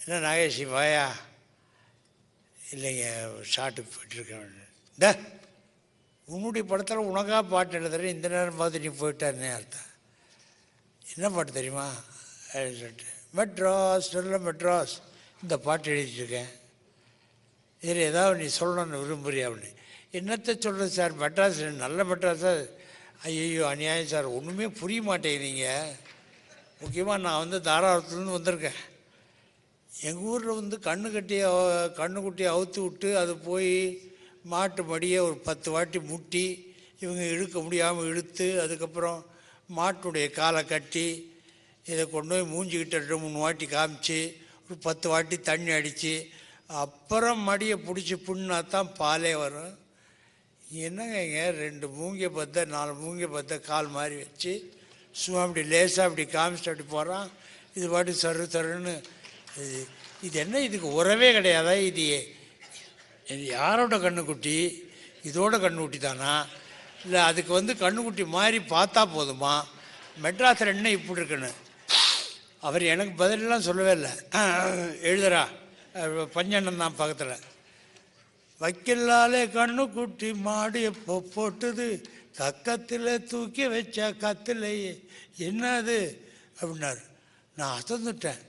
என்ன நாகேஷி வாயா? இல்லைங்க ஷார்ட்டு போயிட்டுருக்கேன் இந்த உன்னுடைய படத்தில் உனக்காக பாட்டு எழுதுறேன் இந்த நேரம் பார்த்து நீ போயிட்டாருன்னே அர்த்தம். என்ன பாட்டு தெரியுமா? அப்படின்னு சொல்லிட்டு மெட்ராஸ் நல்ல மெட்ராஸ். இந்த பாட்டு எழுதிட்டுருக்கேன். இதில் ஏதாவது நீ சொல்லணும்னு விரும்புறியா அப்படின்னு. என்னத்தை சொல்கிறது சார்? மெட்ராஸ் நல்ல மெட்ராஸா ஐயோ அநியாயம் சார். ஒன்றுமே புரிய மாட்டேங்கிறீங்க முக்கியமாக நான் வந்து தாராளத்துலேருந்து வந்திருக்கேன். எங்கள் ஊரில் வந்து கண்ணு கட்டியை அவ- அவுத்து விட்டு அது போய் மாட்டு மடியை ஒரு பத்து வாட்டி முட்டி இவங்க இழுக்க முடியாமல் இழுத்து அதுக்கப்புறம் மாட்டுடைய காலை கட்டி இதை கொண்டு போய் மூஞ்சிக்கிட்ட ரெண்டு மூணு வாட்டி காமிச்சு ஒரு பத்து வாட்டி தண்ணி அடித்து அப்புறம் மடியை பிடிச்சி புண்ணா தான் பாலே வரும். என்னங்க ரெண்டு மூங்கிய பத்த நாலு மூங்கிய பத்த கால் மாதிரி வச்சு சும்மா அப்படி லேசாக அப்படி காமிச்சிட்டு அப்படி போகிறான் இது பாட்டு சரு சருன்னு இது இது என்ன இதுக்கு உறவே கிடையாதா? இது இது யாரோட கண்ணுக்குட்டி? இதோட கண்ணுக்குட்டி தானா இல்லை அதுக்கு வந்து கண்ணுக்குட்டி மாதிரி பார்த்தா போதுமா? மெட்ராஸில் என்ன இப்படி இருக்குன்னு? அவர் எனக்கு பதிலெல்லாம் சொல்லவே இல்லை. எழுதுறா. பஞ்சண்ணன் தான் பக்கத்தில். வைக்கலாலே கண்ணு குட்டி மாடு எப்போ போட்டுது? கக்கத்தில் தூக்கி வச்ச கத்திலையே என்னது? அப்படின்னாரு. நான் அசந்துட்டேன்.